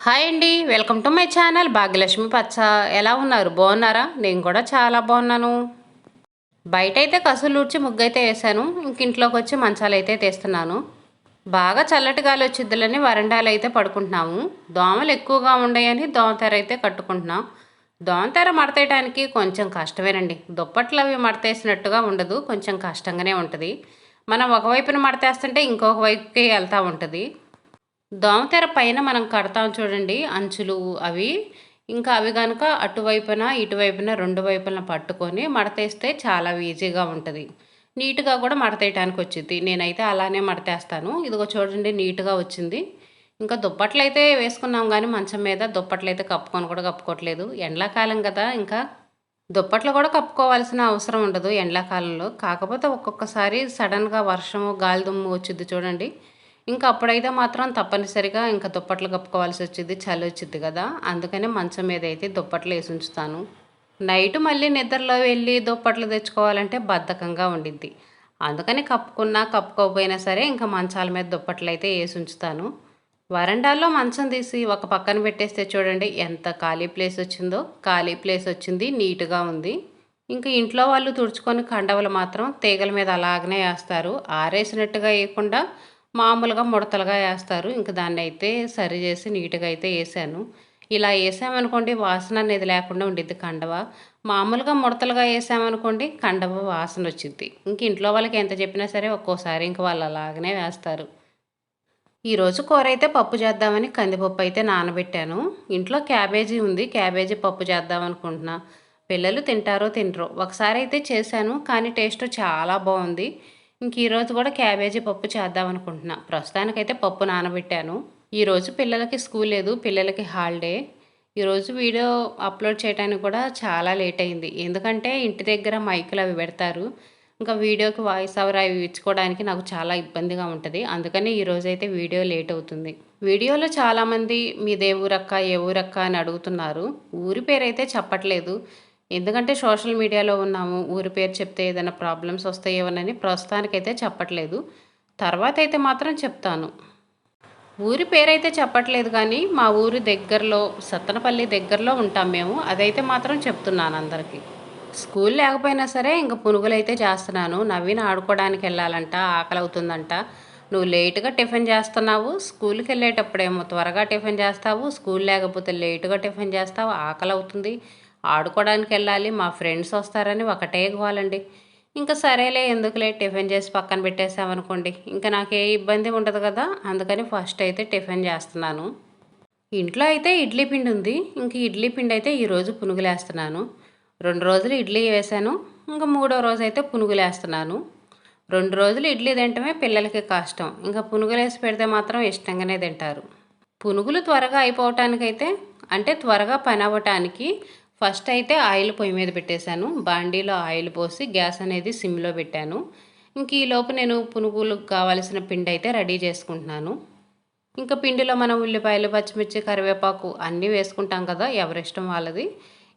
Hi అండి welcome to my channel Bhagyalakshmi పచ్చ. ఎలా ఉన్నారు? బాగున్నారా? నేను కూడా చాలా బాగున్నాను. బయట అయితే కసులు ఊడ్చి ముగ్గు అయితే వేసాను. ఇంక ఇంట్లోకి వచ్చి మంచాలు అయితే తీస్తున్నాను. బాగా చల్లటి గాలి వచ్చిద్దులని వరండాలు అయితే పడుకుంటున్నాము. దోమలు ఎక్కువగా ఉన్నాయని దోమతెర అయితే కట్టుకుంటున్నాం. దోమతెర మడతేయడానికి కొంచెం కష్టమేనండి. దుప్పట్లు అవి మడతేసినట్టుగా ఉండదు. కొంచెం కష్టంగానే ఉంటుంది. మనం ఒకవైపున మడతేస్తుంటే ఇంకొక వైపుకి వెళ్తూ ఉంటుంది. దోమతెర పైన మనం కడతాం చూడండి అంచులు అవి. ఇంకా అవి కనుక అటువైపున ఇటువైపున రెండు వైపున పట్టుకొని మడతేస్తే చాలా ఈజీగా ఉంటుంది. నీట్గా కూడా మడతేయటానికి వచ్చింది నేనైతే అలానే మడతేస్తాను. ఇదిగో చూడండి నీట్గా వచ్చింది. ఇంకా దుప్పట్లు అయితే వేసుకున్నాం కానీ మంచం మీద దుప్పట్లు అయితే కప్పుకొని కూడా కప్పుకోవట్లేదు. ఎండాకాలం కదా ఇంకా దుప్పట్లు కూడా కప్పుకోవాల్సిన అవసరం ఉండదు ఎండాకాలంలో. కాకపోతే ఒక్కొక్కసారి సడన్గా వర్షము గాలి దుమ్ము వచ్చింది చూడండి. ఇంకా అప్పుడైతే మాత్రం తప్పనిసరిగా ఇంకా దుప్పట్లు కప్పుకోవాల్సి వచ్చింది చలి వచ్చింది కదా. అందుకనే మంచం మీద అయితే దుప్పట్లు వేసి ఉంచుతాను. నైట్ మళ్ళీ నిద్రలో వెళ్ళి దుప్పట్లు తెచ్చుకోవాలంటే బద్ధకంగా ఉండిద్ది. అందుకని కప్పుకున్నా కప్పుకోకపోయినా సరే ఇంకా మంచాల మీద దుప్పట్లు అయితే వేసి ఉంచుతాను. వరండాలో మంచం తీసి ఒక పక్కన పెట్టేస్తే చూడండి ఎంత ఖాళీ ప్లేస్ వచ్చిందో. ఖాళీ ప్లేస్ వచ్చింది నీట్గా ఉంది. ఇంకా ఇంట్లో వాళ్ళు తుడుచుకొని కండవలు మాత్రం తీగల మీద అలాగనే వేస్తారు. ఆరేసినట్టుగా వేయకుండా మామూలుగా ముడతలుగా వేస్తారు. ఇంక దాన్ని అయితే సరి చేసి నీట్గా అయితే వేసాను ఇలా వేసామనుకోండి వాసన అనేది లేకుండా ఉండిద్ది కండవ. మామూలుగా ముడతలుగా వేసామనుకోండి కండవ వాసన వచ్చింది ఇంక ఇంట్లో వాళ్ళకి ఎంత చెప్పినా సరే ఒక్కోసారి ఇంక వాళ్ళు అలాగనే వేస్తారు. ఈరోజు కూర అయితే పప్పు చేద్దామని కందిపప్పు అయితే నానబెట్టాను. ఇంట్లో క్యాబేజీ ఉంది. క్యాబేజీ పప్పు చేద్దాం అనుకుంటున్నా. పిల్లలు తింటారో తినరో. ఒకసారి అయితే చేశాను కానీ టేస్ట్ చాలా బాగుంది. ఇంక ఈరోజు కూడా క్యాబేజీ పప్పు చేద్దాం అనుకుంటున్నా. ప్రస్తుతానికైతే పప్పు నానబెట్టాను. ఈరోజు పిల్లలకి స్కూల్ లేదు పిల్లలకి హాలిడే. ఈరోజు వీడియో అప్లోడ్ చేయడానికి కూడా చాలా లేట్ అయింది. ఎందుకంటే ఇంటి దగ్గర మైకులు అవి పెడతారు. ఇంకా వీడియోకి వాయిస్ ఓవర్ అవి ఇచ్చుకోవడానికి నాకు చాలా ఇబ్బందిగా ఉంటుంది. అందుకని ఈరోజు అయితే వీడియో లేట్ అవుతుంది. వీడియోలో చాలామంది మీ ఊరక్క ఏ ఊరక్క అని అడుగుతున్నారు. ఊరి పేరు అయితే చెప్పట్లేదు. ఎందుకంటే సోషల్ మీడియాలో ఉన్నాము ఊరి పేరు చెప్తే ఏదైనా ప్రాబ్లమ్స్ వస్తాయేమోనని ప్రస్తుతానికైతే చెప్పట్లేదు. తర్వాత అయితే మాత్రం చెప్తాను. ఊరి పేరైతే చెప్పట్లేదు కానీ మా ఊరి దగ్గరలో సత్తనపల్లి దగ్గరలో ఉంటాం మేము. అదైతే మాత్రం చెప్తున్నాను అందరికీ. స్కూల్ లేకపోయినా సరే ఇంకా పునుగులైతే చేస్తున్నాను. నవీన్ ఆడుకోవడానికి వెళ్ళాలంట ఆకలి అవుతుందంట నువ్వు లేటుగా టిఫిన్ చేస్తున్నావు స్కూల్కి వెళ్ళేటప్పుడేమో త్వరగా టిఫిన్ చేస్తావు స్కూల్ లేకపోతే లేటుగా టిఫిన్ చేస్తావు ఆకలి అవుతుంది ఆడుకోవడానికి వెళ్ళాలి మా ఫ్రెండ్స్ వస్తారని ఒకటే ఇవ్వాలండి ఇంకా సరేలే ఎందుకులే టిఫిన్ చేసి పక్కన పెట్టేసామనుకోండి ఇంకా నాకు ఏ ఇబ్బంది ఉండదు కదా అందుకని ఫస్ట్ అయితే టిఫిన్ చేస్తున్నాను. ఇంట్లో అయితే ఇడ్లీ పిండి ఉంది. ఇంక ఇడ్లీ పిండి అయితే ఈరోజు పునుగులేస్తున్నాను. రెండు రోజులు ఇడ్లీ వేసాను ఇంకా మూడో రోజు అయితే పునుగులేస్తున్నాను. రెండు రోజులు ఇడ్లీ తింటమే పిల్లలకి కష్టం. ఇంకా పునుగులేసి పెడితే మాత్రం ఇష్టంగానే తింటారు. పునుగులు త్వరగా అయిపోవటానికైతే అంటే త్వరగా పని అవ్వటానికి ఫస్ట్ అయితే ఆయిల్ పొయ్యి మీద పెట్టేశాను. బాండీలో ఆయిల్ పోసి గ్యాస్ అనేది సిమ్లో పెట్టాను. ఇంక ఈలోపు నేను పునుగులకు కావాల్సిన పిండి అయితే రెడీ చేసుకుంటున్నాను. ఇంకా పిండిలో మనం ఉల్లిపాయలు పచ్చిమిర్చి కరివేపాకు అన్నీ వేసుకుంటాం కదా ఎవరిష్టం వాళ్ళది.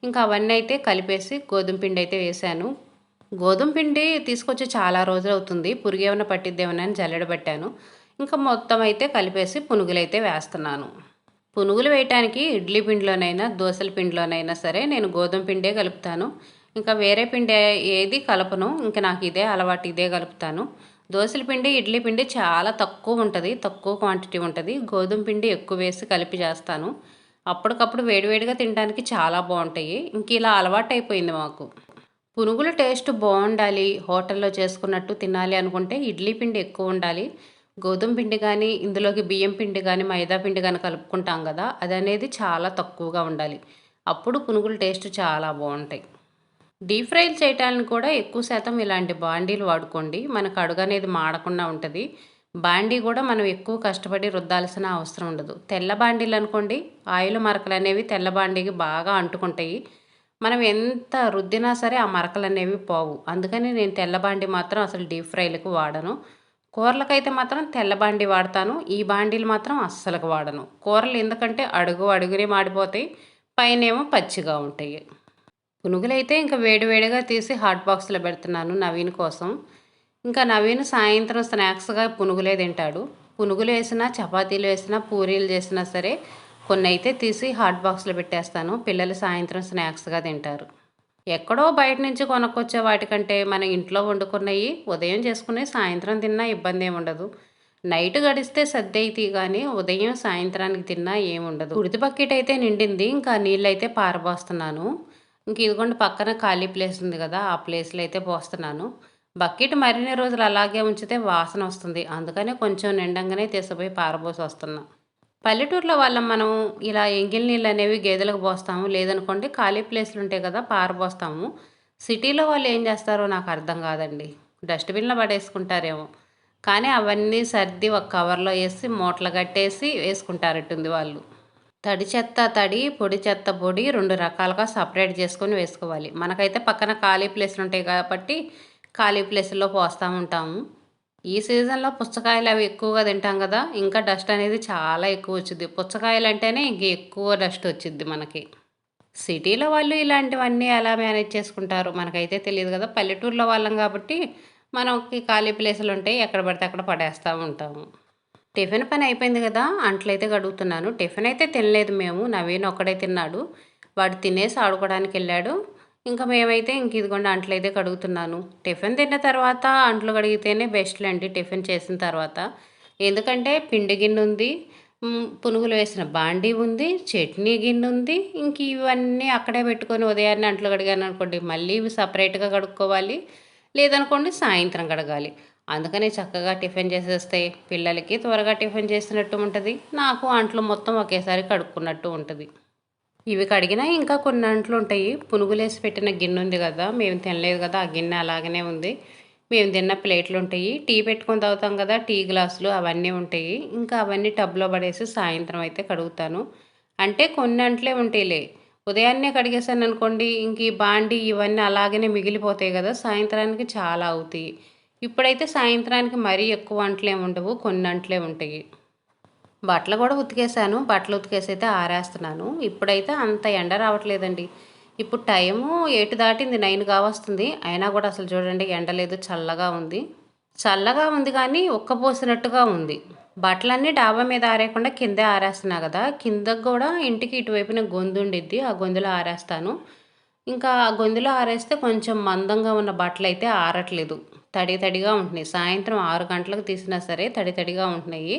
ఇంకా అవన్నీ అయితే కలిపేసి గోధుమ పిండి అయితే వేశాను. గోధుమ పిండి తీసుకొచ్చి చాలా రోజులు అవుతుంది. పురుగేమైనా పట్టిద్దేమని జల్లెడబట్టాను ఇంకా మొత్తం అయితే కలిపేసి పునుగులు అయితే వేస్తున్నాను. పునుగులు వేయటానికి ఇడ్లీ పిండిలోనైనా దోశల పిండిలోనైనా సరే నేను గోధుమ పిండే కలుపుతాను. ఇంకా వేరే పిండి ఏది కలపను. ఇంకా నాకు ఇదే అలవాటు ఇదే కలుపుతాను. దోశల పిండి ఇడ్లీ పిండి చాలా తక్కువ ఉంటుంది తక్కువ క్వాంటిటీ ఉంటుంది. గోధుమ పిండి ఎక్కువ వేసి కలిపి చేస్తాను. అప్పటికప్పుడు వేడివేడిగా తినడానికి చాలా బాగుంటాయి. ఇంక ఇలా అలవాటు అయిపోయింది మాకు. పునుగుల టేస్ట్ బాగుండాలి హోటల్లో చేసుకున్నట్టు తినాలి అనుకుంటే ఇడ్లీ పిండి ఎక్కువ ఉండాలి. గోధుమ పిండి కానీ ఇందులోకి బియ్యం పిండి కానీ మైదా పిండి కానీ కలుపుకుంటాం కదా అది అనేది చాలా తక్కువగా ఉండాలి. అప్పుడు పునుగులు టేస్ట్ చాలా బాగుంటాయి. డీప్ ఫ్రైలు చేయటానికి కూడా ఎక్కువ శాతం ఇలాంటి బాండీలు వాడుకోండి. మనకు అడుగు అనేది మాడకుండా ఉంటుంది. బాండీ కూడా మనం ఎక్కువ కష్టపడి రుద్దాల్సిన అవసరం ఉండదు. తెల్ల బాండీలు అనుకోండి ఆయిల్ మరకలు అనేవి తెల్ల బాండీకి బాగా అంటుకుంటాయి. మనం ఎంత రుద్దినా సరే ఆ మరకలు అనేవి పోవు. అందుకని నేను తెల్ల బాండీ మాత్రం అసలు డీప్ ఫ్రైలకు వాడను. కూరలకైతే మాత్రం తెల్ల బాండి వాడతాను ఈ బాండీలు మాత్రం అస్సలకు వాడను. కూరలు ఎందుకంటే అడుగు అడుగునే మాడిపోతాయి పైనేమో పచ్చిగా ఉంటాయి. పునుగులైతే ఇంకా వేడివేడిగా తీసి హాట్ బాక్స్లో పెడుతున్నాను నవీన్ కోసం. ఇంకా నవీన్ సాయంత్రం స్నాక్స్గా పునుగులే తింటాడు. పునుగులు వేసినా చపాతీలు వేసినా పూరీలు చేసినా సరే కొన్ని అయితే తీసి హాట్ బాక్స్లో పెట్టేస్తాను. పిల్లలు సాయంత్రం స్నాక్స్గా తింటారు. ఎక్కడో బయట నుంచి కొనుక్కొచ్చే వాటికంటే మన ఇంట్లో వండుకున్నవి ఉదయం చేసుకునే సాయంత్రం తిన్నా ఇబ్బంది ఏముండదు నైట్ గడిస్తే సర్దయితే కానీ ఉదయం సాయంత్రానికి తిన్నా ఏముండదు ఉడిది. బకెట్ అయితే నిండింది ఇంకా నీళ్ళు అయితే పారబోస్తున్నాను. ఇంక ఇదిగోండి పక్కన ఖాళీ ప్లేస్ ఉంది కదా ఆ ప్లేస్లో అయితే పోస్తున్నాను. బకెట్ మరిన్ని రోజులు అలాగే ఉంచితే వాసన వస్తుంది. అందుకనే కొంచెం నిండంగానే తీసిపోయి పారబోసి వస్తున్నాను పల్లెటూరులో వాళ్ళం మనం ఇలా ఎంగిల్ నీళ్ళు అనేవి గేదెలకు పోస్తాము. లేదనుకోండి ఖాళీ ప్లేస్లు ఉంటాయి కదా పారబోస్తాము సిటీలో వాళ్ళు ఏం చేస్తారో నాకు అర్థం కాదండి. డస్ట్బిన్లో పడేసుకుంటారేమో. కానీ అవన్నీ సర్ది ఒక కవర్లో వేసి మూటలు కట్టేసి వేసుకుంటారట్టుంది వాళ్ళు. తడి చెత్త తడి పొడి చెత్త పొడి రెండు రకాలుగా సపరేట్ చేసుకొని వేసుకోవాలి. మనకైతే పక్కన ఖాళీ ప్లేస్లు ఉంటాయి కాబట్టి ఖాళీ ప్లేస్లో పోస్తూ ఉంటాము. ఈ సీజన్లో పుచ్చకాయలు అవి ఎక్కువగా తింటాం కదా ఇంకా డస్ట్ అనేది చాలా ఎక్కువ వచ్చింది పుచ్చకాయలు అంటేనే ఇంక ఎక్కువ డస్ట్ వచ్చింది మనకి. సిటీలో వాళ్ళు ఇలాంటివన్నీ ఎలా మేనేజ్ చేసుకుంటారు మనకైతే తెలియదు కదా. పల్లెటూరులో వాళ్ళం కాబట్టి మనకి ఖాళీ ప్లేసులు ఉంటాయి ఎక్కడ పడితే అక్కడ పడేస్తూ ఉంటాము. టిఫిన్ పని అయిపోయింది కదా అంట్లయితే గడుగుతున్నాను. టిఫిన్ అయితే తినలేదు మేము. నవీన్ ఒక్కడే తిన్నాడు. వాడు తినేసి ఆడుకోవడానికి వెళ్ళాడు. ఇంకా మేమైతే ఇంక ఇదిగోండి అంట్లు అయితే కడుగుతున్నాను. టిఫిన్ తిన్న తర్వాత అంట్లు కడిగితేనే బెస్ట్లండి టిఫిన్ చేసిన తర్వాత. ఎందుకంటే పిండి గిన్నె ఉంది పునుగులు వేసిన బాండీ ఉంది చట్నీ గిన్నె ఉంది. ఇంక ఇవన్నీ అక్కడే పెట్టుకొని ఉదయాన్నే అంట్లు కడిగాను అనుకోండి మళ్ళీ ఇవి సపరేట్గా కడుక్కోవాలి. లేదనుకోండి సాయంత్రం కడగాలి. అందుకని చక్కగా టిఫిన్ చేసేస్తే పిల్లలకి త్వరగా టిఫిన్ చేసినట్టు ఉంటుంది నాకు అంట్లు మొత్తం ఒకేసారి కడుక్కున్నట్టు ఉంటుంది. ఇవి కడిగినా ఇంకా కొన్ని అంట్లు ఉంటాయి. పునుగులేసి పెట్టిన గిన్నె ఉంది కదా మేము తినలేదు కదా ఆ గిన్నె అలాగనే ఉంది. మేము తిన్న ప్లేట్లు ఉంటాయి. టీ పెట్టుకొని తాగుతాం కదా టీ గ్లాసులు అవన్నీ ఉంటాయి. ఇంకా అవన్నీ టబ్లో పడేసి సాయంత్రం అయితే కడుగుతాను. అంటే కొన్ని అంట్లే ఉంటాయిలే. ఉదయాన్నే కడిగేసాను అనుకోండి ఇంక ఈ బాండి ఇవన్నీ అలాగనే మిగిలిపోతాయి కదా సాయంత్రానికి చాలా అవుతాయి. ఇప్పుడైతే సాయంత్రానికి మరీ ఎక్కువ అంట్లే ఉండవు కొన్ని అంట్లే ఉంటాయి. బట్టలు కూడా ఉతికేసాను బట్టలు ఉతికేసి అయితే ఆరేస్తున్నాను. ఇప్పుడైతే అంత ఎండ రావట్లేదండి. ఇప్పుడు టైము ఏటు దాటింది నైన్ కావస్తుంది. అయినా కూడా అసలు చూడండి ఎండ లేదు చల్లగా ఉంది. చల్లగా ఉంది కానీ పోసినట్టుగా ఉంది. బట్టలన్నీ డాబా మీద ఆరేయకుండా కిందే ఆరేస్తున్నా కదా కింద కూడా ఇంటికి ఇటువైపున గొంతు ఉండిద్ది. ఆ గొంతులో ఆరేస్తాను. ఇంకా ఆ గొంతులో ఆరేస్తే కొంచెం మందంగా ఉన్న బట్టలు అయితే ఆరట్లేదు. తడి తడిగా ఉంటున్నాయి. సాయంత్రం ఆరు గంటలకు తీసినా సరే తడి తడిగా ఉంటున్నాయి.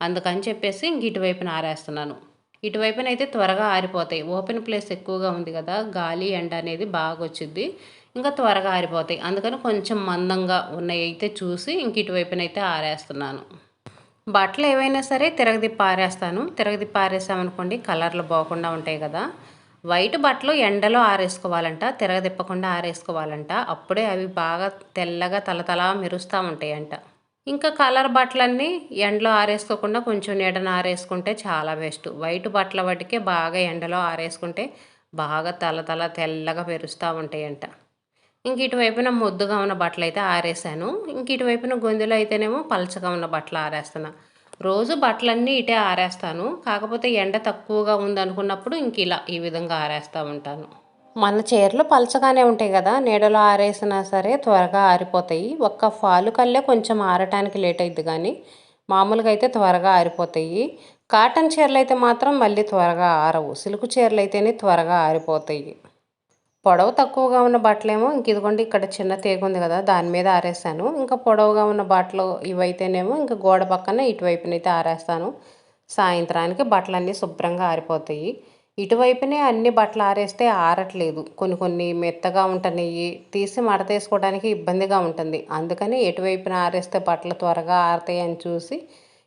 అందుకని చెప్పేసి ఇంక ఇటువైపున ఆరేస్తున్నాను. ఇటువైపున అయితే త్వరగా ఆరిపోతాయి. ఓపెన్ ప్లేస్ ఎక్కువగా ఉంది కదా గాలి ఎండ అనేది బాగా వచ్చింది ఇంకా త్వరగా ఆరిపోతాయి. అందుకని కొంచెం మందంగా ఉన్నాయి అయితే చూసి ఇంక ఇటువైపున అయితే ఆరేస్తున్నాను. బట్టలు ఏవైనా సరే తిరగదిప్పి ఆరేస్తాను. తిరగదిప్పి ఆరేసామనుకోండి కలర్లు పోకుండా ఉంటాయి కదా. వైట్ బట్టలు ఎండలో ఆరేసుకోవాలంట తిరగదిప్పకుండా ఆరేసుకోవాలంట. అప్పుడే అవి బాగా తెల్లగా తలతలా మెరుస్తూ ఉంటాయంట. ఇంకా కలర్ బట్టలన్నీ ఎండలో ఆరేసుకోకుండా కొంచెం నీడన ఆరేసుకుంటే చాలా బెస్ట్. వైట్ బట్టల వాటికే బాగా ఎండలో ఆరేసుకుంటే బాగా తల తల తెల్లగా పెరుస్తూ ఉంటాయంట. ఇంక ఇటువైపున ముద్దుగా ఉన్న బట్టలు అయితే ఆరేసాను. ఇంక ఇటువైపున గొంతులో అయితేనేమో పలచగా ఉన్న బట్టలు ఆరేస్తున్నా. రోజు బట్టలన్నీ ఇటే ఆరేస్తాను. కాకపోతే ఎండ తక్కువగా ఉందనుకున్నప్పుడు ఇంక ఇలా ఈ విధంగా ఆరేస్తూ ఉంటాను. మన చీరలు పలచగానే ఉంటాయి కదా నీడలో ఆరేసినా సరే త్వరగా ఆరిపోతాయి. ఒక్క ఫాలు కల్లే కొంచెం ఆరటానికి లేట్ అయింది కానీ మామూలుగా అయితే త్వరగా ఆరిపోతాయి. కాటన్ చీరలు అయితే మాత్రం మళ్ళీ త్వరగా ఆరవు. సిల్క్ చీరలు అయితేనే త్వరగా ఆరిపోతాయి. పొడవు తక్కువగా ఉన్న బట్టలేమో ఇంక ఇదిగోండి ఇక్కడ చిన్న తీగ ఉంది కదా దాని మీద ఆరేస్తాను ఇంకా పొడవుగా ఉన్న బట్టలు ఇవైతేనేమో ఇంకా గోడ పక్కన ఇటువైపునైతే ఆరేస్తాను. సాయంత్రానికి బట్టలన్నీ శుభ్రంగా ఆరిపోతాయి. ఇటువైపునే అన్ని బట్టలు ఆరేస్తే ఆరట్లేదు. కొన్ని కొన్ని మెత్తగా ఉంటున్నాయి తీసి మడతేసుకోవడానికి ఇబ్బందిగా ఉంటుంది. అందుకని ఎటువైపున ఆరేస్తే బట్టలు త్వరగా ఆరుతాయని అని చూసి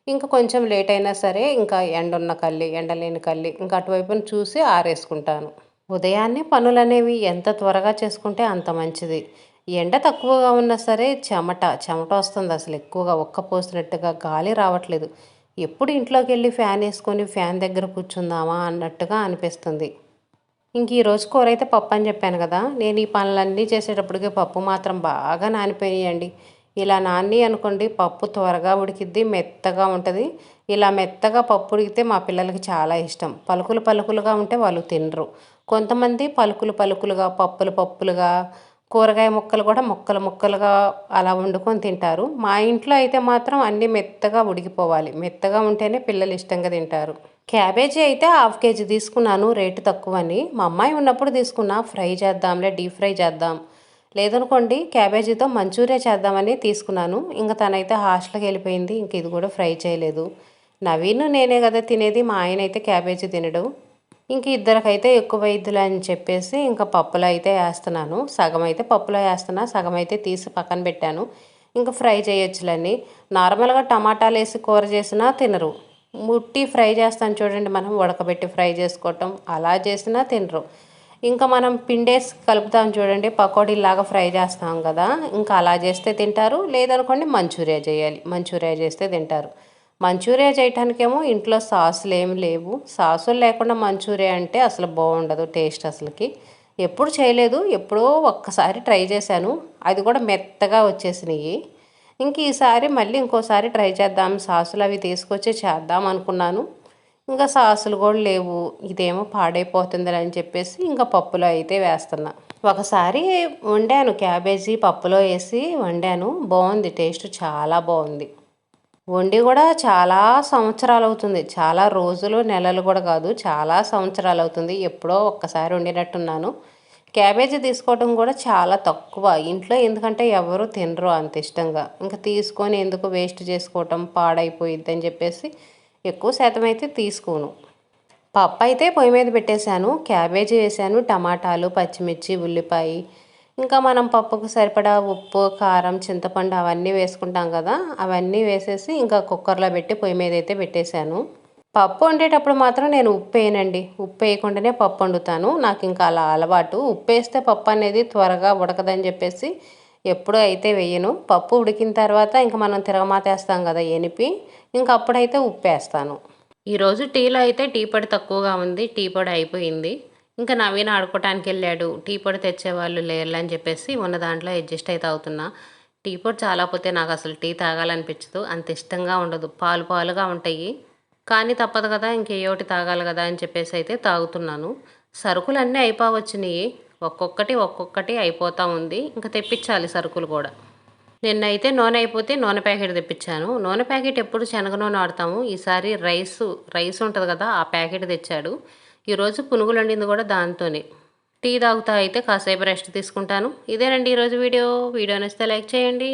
ఇంకా కొంచెం లేట్ అయినా సరే ఇంకా ఎండ ఉన్న కళ్ళి ఎండలేని కళ్ళి ఇంకా అటువైపున చూసి ఆరేసుకుంటాను. ఉదయాన్నే పనులు అనేవి ఎంత త్వరగా చేసుకుంటే అంత మంచిది. ఎండ తక్కువగా ఉన్నా సరే చెమట చెమట వస్తుంది అసలు ఎక్కువగా. ఒక్క పోసినట్టుగా గాలి రావట్లేదు. ఎప్పుడు ఇంట్లోకి వెళ్ళి ఫ్యాన్ వేసుకొని ఫ్యాన్ దగ్గర కూర్చుందామా అన్నట్టుగా అనిపిస్తుంది. ఇంక ఈరోజు కూర అయితే పప్పు అని చెప్పాను కదా నేను ఈ పనులన్నీ చేసేటప్పటికి పప్పు మాత్రం బాగా నానిపోయాయండి ఇలా నాని అనుకోండి పప్పు త్వరగా ఉడికిద్ది మెత్తగా ఉంటుంది. ఇలా మెత్తగా పప్పు ఉడికితే మా పిల్లలకి చాలా ఇష్టం. పలుకులు పలుకులుగా ఉంటే వాళ్ళు తినరు. కొంతమంది పలుకులు పలుకులుగా పప్పులు పప్పులుగా కూరగాయ ముక్కలు కూడా ముక్కలు ముక్కలుగా అలా వండుకొని తింటారు. మా ఇంట్లో అయితే మాత్రం అన్నీ మెత్తగా ఉడికిపోవాలి. మెత్తగా ఉంటేనే పిల్లలు ఇష్టంగా తింటారు. క్యాబేజీ అయితే హాఫ్ కేజీ తీసుకున్నాను రేటు తక్కువని. మా అమ్మాయి ఉన్నప్పుడు తీసుకున్నా ఫ్రై చేద్దాంలే డీప్ ఫ్రై చేద్దాం. లేదనుకోండి క్యాబేజీతో మంచూరియా చేద్దామని తీసుకున్నాను. ఇంకా తనైతే హాస్టల్కి వెళ్ళిపోయింది ఇంక ఇది కూడా ఫ్రై చేయలేదు. నవీన్ నేనే కదా తినేది మా ఆయన అయితే క్యాబేజీ తినడు. ఇంక ఇద్దరికైతే ఎక్కువ వైద్యులు అని చెప్పేసి ఇంకా పప్పులో అయితే వేస్తున్నాను. సగం అయితే పప్పులో వేస్తున్నా సగం అయితే తీసి పక్కన పెట్టాను. ఇంకా ఫ్రై చేయొచ్చులని నార్మల్గా టమాటాలు వేసి కూర చేసినా తినరు. ముట్టి ఫ్రై చేస్తాను చూడండి మనం ఉడకబెట్టి ఫ్రై చేసుకోవటం. అలా చేసినా తినరు. ఇంకా మనం పిండేసి కలుపుతాం చూడండి పకోడీలాగా ఫ్రై చేస్తాం కదా. ఇంకా అలా చేస్తే తింటారు. లేదనుకోండి మంచూరియా చేయాలి. మంచూరియా చేస్తే తింటారు. మంచూరియా చేయటానికేమో ఇంట్లో సాసులు ఏమి లేవు. సాసులు లేకుండా మంచూరియా అంటే అసలు బాగుండదు టేస్ట్ అసలుకి. ఎప్పుడు చేయలేదు ఎప్పుడో ఒక్కసారి ట్రై చేశాను. అది కూడా మెత్తగా వచ్చేసినాయి. ఇంక ఈసారి మళ్ళీ ఇంకోసారి ట్రై చేద్దాం సాసులు అవి తీసుకొచ్చి చేద్దాం అనుకున్నాను. ఇంకా సాసులు కూడా లేవు. ఇదేమో పాడైపోతుందని అని చెప్పేసి ఇంకా పప్పులో అయితే వేస్తున్నా. ఒకసారి వండాను క్యాబేజీ పప్పులో వేసి వండాను. బాగుంది టేస్ట్ చాలా బాగుంది. వండి కూడా చాలా సంవత్సరాలు అవుతుంది చాలా రోజులు నెలలు కూడా కాదు చాలా సంవత్సరాలు అవుతుంది ఎప్పుడో ఒక్కసారి వండినట్టున్నాను. క్యాబేజీ తీసుకోవడం కూడా చాలా తక్కువ. ఇంట్లో ఎందుకంటే ఎవరు తినరు అంత ఇష్టంగా. ఇంకా తీసుకొని ఎందుకు వేస్ట్ చేసుకోవటం పాడైపోయిద్ది అని చెప్పేసి ఎక్కువ శాతం అయితే తీసుకోను. పప్పు అయితే పొయ్యి మీద పెట్టేశాను. క్యాబేజీ వేసాను టమాటాలు పచ్చిమిర్చి ఉల్లిపాయ ఇంకా మనం పప్పుకు సరిపడా ఉప్పు కారం చింతపండు అవన్నీ వేసుకుంటాం కదా అవన్నీ వేసేసి ఇంకా కుక్కర్లో పెట్టి పొయ్యి మీద అయితే పెట్టేశాను. పప్పు వండేటప్పుడు మాత్రం నేను ఉప్పు వేయనండి. ఉప్పు వేయకుండానే పప్పు వండుతాను. నాకు ఇంకా అలా అలవాటు. ఉప్పు వేస్తే పప్పు అనేది త్వరగా ఉడకదని చెప్పేసి ఎప్పుడు అయితే వేయను. పప్పు ఉడికిన తర్వాత ఇంకా మనం తిరగమాతేస్తాం కదా ఎనిపి ఇంకా అప్పుడైతే ఉప్పు వేస్తాను. ఈరోజు టీలో అయితే టీ పొడి తక్కువగా ఉంది. టీ పొడి అయిపోయింది. ఇంకా నవీన్ ఆడుకోవటానికి వెళ్ళాడు టీ పొడి తెచ్చేవాళ్ళు లేరు అని చెప్పేసి ఉన్న దాంట్లో అడ్జస్ట్ అయితే అవుతున్నా. టీ పొడి చాలా పోతే నాకు అసలు టీ తాగాలనిపించదు. అంత ఇష్టంగా ఉండదు. పాలు పాలుగా ఉంటాయి. కానీ తప్పదు కదా ఇంకేయోటి తాగాలి కదా అని చెప్పేసి అయితే తాగుతున్నాను. సరుకులు అన్నీ అయిపోవచ్చినాయి. ఒక్కొక్కటి ఒక్కొక్కటి అయిపోతూ ఉంది. ఇంకా తెప్పించాలి సరుకులు కూడా. నిన్నైతే నూనె అయిపోతే నూనె ప్యాకెట్ తెప్పించాను. నూనె ప్యాకెట్ ఎప్పుడు శనగ నూనె వాడతాము. ఈసారి రైస్ రైస్ ఉంటుంది కదా ఆ ప్యాకెట్ తెచ్చాడు. ఈరోజు పునుగులు వండింది కూడా దాంతోనే. టీ తాగుతా అయితే కాసేపు రెస్ట్ తీసుకుంటాను. ఇదేనండి ఈరోజు వీడియో. వీడియో నచ్చితే లైక్ చేయండి.